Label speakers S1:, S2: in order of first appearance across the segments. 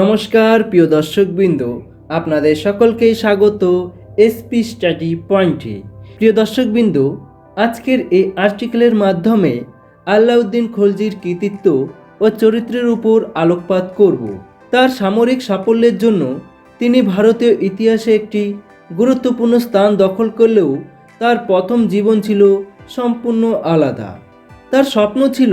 S1: নমস্কার, প্রিয় দর্শকবৃন্দ। আপনাদের সকলকেই স্বাগত এসপি স্টাডি পয়েন্টে প্রিয় দর্শকবৃন্দ, আজকের এই আর্টিকেলের মাধ্যমে আল্লাউদ্দিন খলজির কৃতিত্ব ও চরিত্রের উপর আলোকপাত করব। তার সামরিক সাফল্যের জন্য তিনি ভারতীয় ইতিহাসে একটি গুরুত্বপূর্ণ স্থান দখল করলেও তার প্রথম জীবন ছিল সম্পূর্ণ আলাদা। তার স্বপ্ন ছিল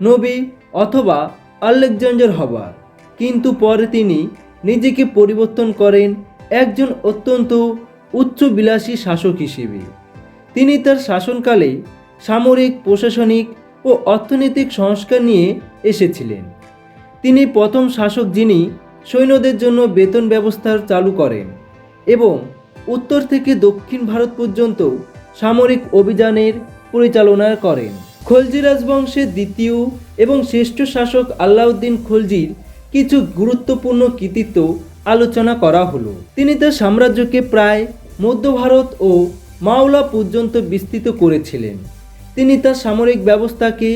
S1: নবী অথবা আলেকজান্ডার হবার। কিন্তু পরে তিনি নিজেকে পরিবর্তন করেন একজন অত্যন্ত উচ্চবিলাসী শাসক হিসেবে। তিনি তার শাসনকালে সামরিক, প্রশাসনিক ও অর্থনৈতিক সংস্কার নিয়ে এসেছিলেন। তিনি প্রথম শাসক যিনি সৈন্যদের জন্য বেতন ব্যবস্থা চালু করেন এবং উত্তর থেকে দক্ষিণ ভারত পর্যন্ত সামরিক অভিযানের পরিচালনা করেন। খলজি রাজবংশের দ্বিতীয় এবং শ্রেষ্ঠ শাসক আল্লাউদ্দিন খলজির কিছু গুরুত্বপূর্ণ কৃতিত্ব আলোচনা করা হলো। তিনি তার সাম্রাজ্যকে প্রায় মধ্য ভারত ও মাওলা পর্যন্ত বিস্তৃত করেছিলেন। তিনি তার সামরিক ব্যবস্থাকে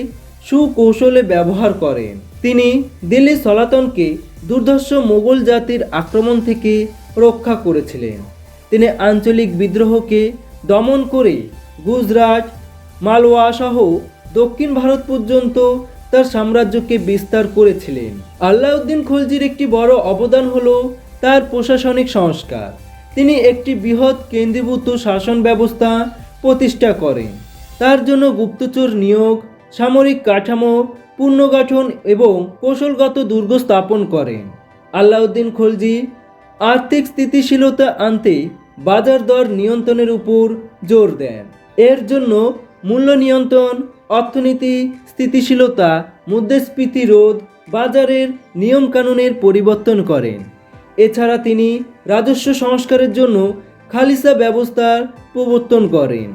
S1: সুকৌশলে ব্যবহার করেন। তিনি দিল্লি সলাতনকে দুর্ধর্ষ মোগল জাতির আক্রমণ থেকে রক্ষা করেছিলেন। তিনি আঞ্চলিক বিদ্রোহকে দমন করে গুজরাট মালওয়া সহ দক্ষিণ ভারত পর্যন্ত তার সাম্রাজ্যকে বিস্তার করেছিলেন। আল্লাউদ্দিন খলজির একটি বড় অবদান হলো তার প্রশাসনিক সংস্কার। তিনি একটি বৃহৎ কেন্দ্রীভূত শাসন ব্যবস্থা প্রতিষ্ঠা করেন। তার জন্য গুপ্তচর নিয়োগ, সামরিক কাঠামো, পুনর্গঠন এবং কৌশলগত দুর্গ স্থাপন করেন। আল্লাউদ্দিন খলজি আর্থিক স্থিতিশীলতা আনতে বাজার দর নিয়ন্ত্রণের উপর জোর দেন। এর জন্য মূল্য নিয়ন্ত্রণ, অর্থনীতি, স্থিতিশীলতা মুদ্রাস্ফীতি রোধ, বাজারের নিয়মকানুনের পরিবর্তন করেন। এছাড়া তিনি রাজস্ব সংস্কারের জন্য খালিসা ব্যবস্থার প্রবর্তন করেন।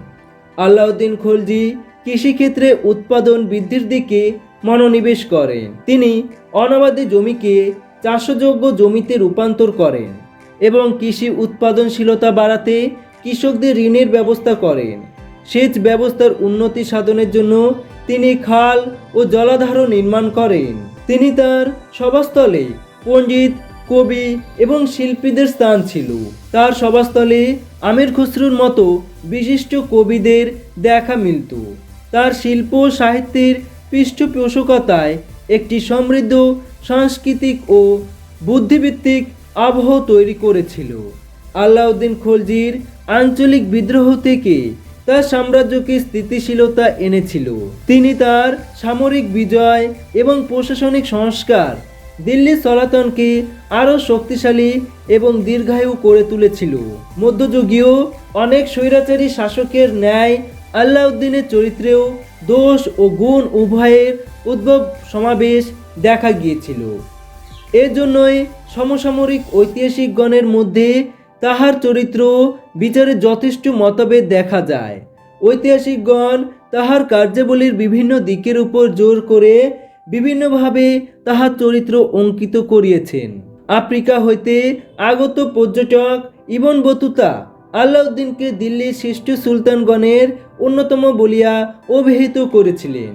S1: আলাউদ্দিন খলজি কৃষিক্ষেত্রে উৎপাদন বৃদ্ধির দিকে মনোনিবেশ করেন। তিনি অনাবাদী জমিকে চাষযোগ্য জমিতে রূপান্তর করেন এবং কৃষি উৎপাদনশীলতা বাড়াতে কৃষকদের ঋণের ব্যবস্থা করেন। সেচ ব্যবস্থার উন্নতি সাধনের জন্য তিনি খাল ও জলাধারও নির্মাণ করেন। তিনি তার সভাস্থলে পণ্ডিত, কবি এবং শিল্পীদের স্থান ছিল। তার সভাস্থলে আমির খসরুর মতো বিশিষ্ট কবিদের দেখা মিলত। তার শিল্প সাহিত্যের পৃষ্ঠপোষকতায় একটি সমৃদ্ধ সাংস্কৃতিক ও বুদ্ধিভিত্তিক আবহ তৈরি করেছিল। আল্লাউদ্দিন খলজির আঞ্চলিক বিদ্রোহ থেকে তার সাম্রাজ্যকে স্থিতিশীলতা এনেছিল। তিনি তার সামরিক বিজয় এবং প্রশাসনিক সংস্কার দিল্লি সলাতনকে আরও শক্তিশালী এবং দীর্ঘায়ু করে তুলেছিল। মধ্যযুগীয় অনেক স্বৈরাচারী শাসকের ন্যায় আল্লাউদ্দিনের চরিত্রেও দোষ ও গুণ উভয়ের উদ্ভব সমাবেশ দেখা গিয়েছিল। এর জন্যই সমসাময়িক ঐতিহাসিকগণের মধ্যে তাহার চরিত্র বিচারে যথেষ্ট মতভেদ দেখা যায়। ঐতিহাসিকগণ তাহার কার্যাবলীর বিভিন্ন দিকের উপর জোর করে বিভিন্নভাবে তাহার চরিত্র অঙ্কিত করিয়েছেন। আফ্রিকা হইতে আগত পর্যটক ইবন বতুতা আল্লাউদ্দিনকে দিল্লির শ্রেষ্ঠ সুলতানগণের অন্যতম বলিয়া অভিহিত করেছিলেন।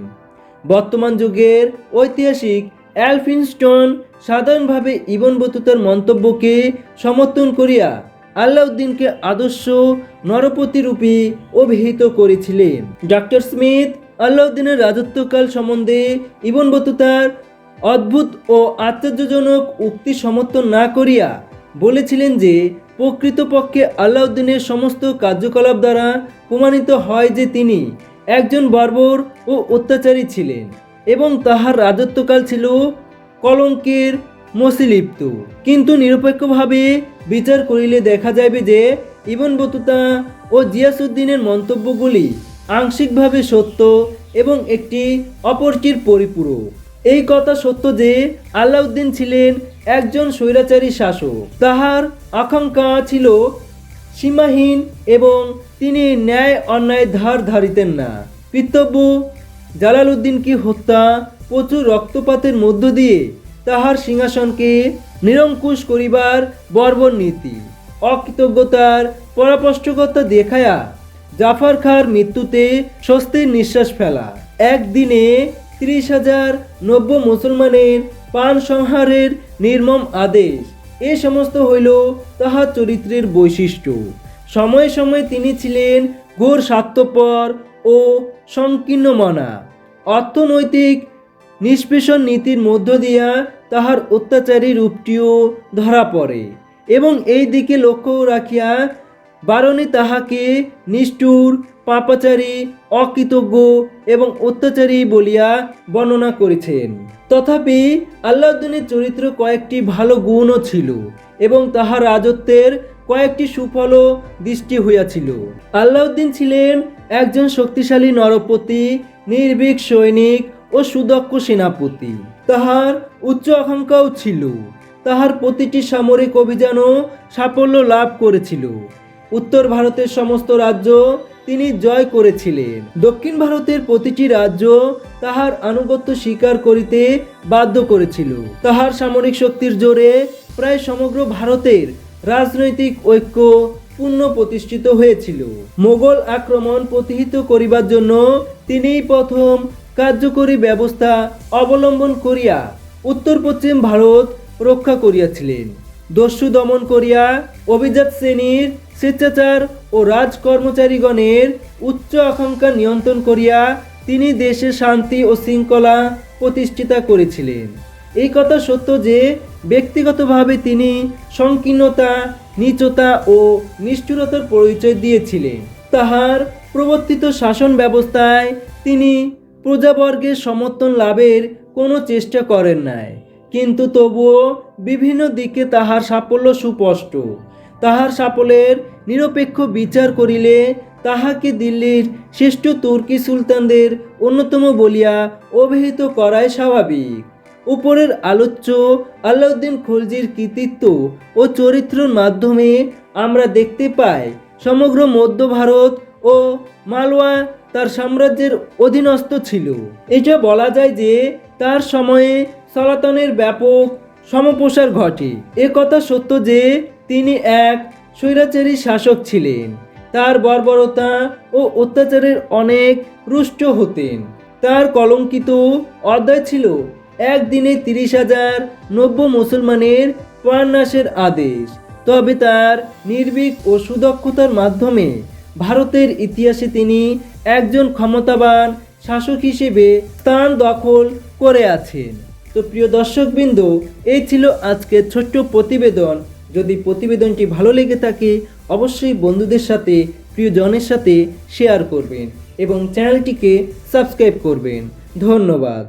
S1: বর্তমান যুগের ঐতিহাসিক অ্যালফিনস্টন সাধারণভাবে ইবন বতুতার মন্তব্যকে সমর্থন করিয়া আল্লাউদ্দিনকে আদর্শ নরপতি রূপে অভিহিত করেছিলেন। ডক্টর স্মিথ আল্লাউদ্দিনের রাজত্বকাল সম্বন্ধে ইবন বতুতার অদ্ভুত ও আশ্চর্যজনক উক্তি সমর্থন না করিয়া বলেছিলেন যে, প্রকৃতপক্ষে আল্লাউদ্দিনের সমস্ত কার্যকলাপ দ্বারা প্রমাণিত হয় যে তিনি একজন বর্বর ও অত্যাচারী ছিলেন এবং তাহার রাজত্বকাল ছিল কলঙ্কের মসিলিপ্ত কিন্তু নিরপেক্ষভাবে বিচার করিলে দেখা যাবে যে ইবন বতুতা ও জিয়াসুদ্দিনের মন্তব্যগুলি আংশিকভাবে সত্য এবং একটি অপরটির পরিপূরক। এই কথা সত্য যে আল্লাউদ্দিন ছিলেন একজন স্বৈরাচারী শাসক। তাহার আকাঙ্ক্ষা ছিল সীমাহীন এবং তিনি ন্যায় অন্যায় ধার ধারিতেন না। পিতব্য জালালউদ্দিনকে হত্যা, প্রচুর রক্তপাতের মধ্য দিয়ে তাহার সিংহাসনকে নিরঙ্কুশ করিবার বর্বর নীতি। অকৃতজ্ঞতার পরাপষ্টকতা দেখায়া জাফর খাঁর মৃত্যুতে স্বস্তির নিঃশ্বাস ফেলা। একদিনে তিরিশ হাজার নব্য মুসলমানের পান সংহারের নির্মম আদেশ। এ সমস্ত হইল তাহার চরিত্রের বৈশিষ্ট্য। সময়ে সময়ে তিনি ছিলেন ঘোর স্বার্থপর ও সংকীর্ণ মনা অর্থনৈতিক নিষ্পেষণ নীতির মধ্য দিয়া তাহার অত্যাচারী রূপটিও ধরা পড়ে এবং এই দিকে লক্ষ্য রাখিয়া বারণী তাহাকে নিষ্ঠুর, পাপাচারী, অকৃতজ্ঞ এবং অত্যাচারী বলিয়া বর্ণনা করেছেন। তথাপি আল্লাউদ্দিনের চরিত্র কয়েকটি ভালো গুণও ছিল এবং তাহার রাজত্বের কয়েকটি সুফলও দৃষ্টি হইয়াছিল। আল্লাউদ্দিন ছিলেন একজন শক্তিশালী নরপতি, নির্ভীক সৈনিক ও সুদক্ষ সেনাপতি। তাহার উচ্চ আকাঙ্ক্ষাও ছিল। তাহার প্রতিটি সামরিক অভিযানও সাফল্য লাভ করেছিল। উত্তর ভারতের সমস্ত রাজ্য তিনি জয় করেছিলেন। দক্ষিণ ভারতের প্রতিটি রাজ্য তাহার আনুগত্য স্বীকার করিতে বাধ্য করেছিল। তাহার সামরিক শক্তির জোরে প্রায় সমগ্র ভারতের রাজনৈতিক ঐক্য পূর্ণ প্রতিষ্ঠিত হয়েছিল। মোগল আক্রমণ প্রতিহিত করিবার জন্য তিনিই প্রথম কার্যকরী ব্যবস্থা অবলম্বন করিয়া উত্তর পশ্চিম ভারত রক্ষা করিয়াছিলেন। দস্যু দমন করিয়া অভিজাত শ্রেণির স্বেচ্ছাচার ও রাজকর্মচারীগণের উচ্চ আকাঙ্ক্ষা নিয়ন্ত্রণ করিয়া তিনি দেশে শান্তি ও শৃঙ্খলা প্রতিষ্ঠিতা করেছিলেন। এই কথা সত্য যে, ব্যক্তিগতভাবে তিনি সংকীর্ণতা, নীচতা ও নিষ্ঠুরতার পরিচয় দিয়েছিলেন। তাহার প্রবর্তিত শাসন ব্যবস্থায় তিনি প্রজাবর্গের সমর্থন লাভের কোনো চেষ্টা করেন নাই। কিন্তু তবুও বিভিন্ন দিকে তাহার সাফল্য সুস্পষ্ট। তাহার সাফল্যের নিরপেক্ষ বিচার করিলে তাহাকে দিল্লির শ্রেষ্ঠ তুর্কি সুলতানদের অন্যতম বলিয়া অভিহিত করাই স্বাভাবিক। উপরের আলোচ্য আলাউদ্দিন খলজির কৃতিত্ব ও চরিত্রের মাধ্যমে আমরা দেখতে পাই, সমগ্র মধ্য ভারত ও মালওয়া তার সাম্রাজ্যের অধীনস্থ ছিল। এটা বলা যায় যে তার সময়ে সনাতনের ব্যাপক সমপ্রসার ঘটে। এ কথা সত্য যে তিনি এক স্বৈরাচারী শাসক ছিলেন। তার বর্বরতা ও অত্যাচারের অনেক রুষ্ট হতেন। তার কলঙ্কিত অধ্যায় ছিল, একদিনে তিরিশ হাজার নব্য মুসলমানের প্রাণনাশের আদেশ। তবে তার নির্ভীক ও সুদক্ষতার মাধ্যমে ভারতের ইতিহাসে তিনি একজন ক্ষমতাবান শাসক হিসেবে স্থান দখল করে আছেন। তো প্রিয় দর্শকবৃন্দ, এই ছিল আজকের ছোট্ট প্রতিবেদন। যদি প্রতিবেদনটি ভালো লেগে থাকে, অবশ্যই বন্ধুদের সাথে, প্রিয়জনের সাথে শেয়ার করবেন এবং চ্যানেলটিকে সাবস্ক্রাইব করবেন। ধন্যবাদ।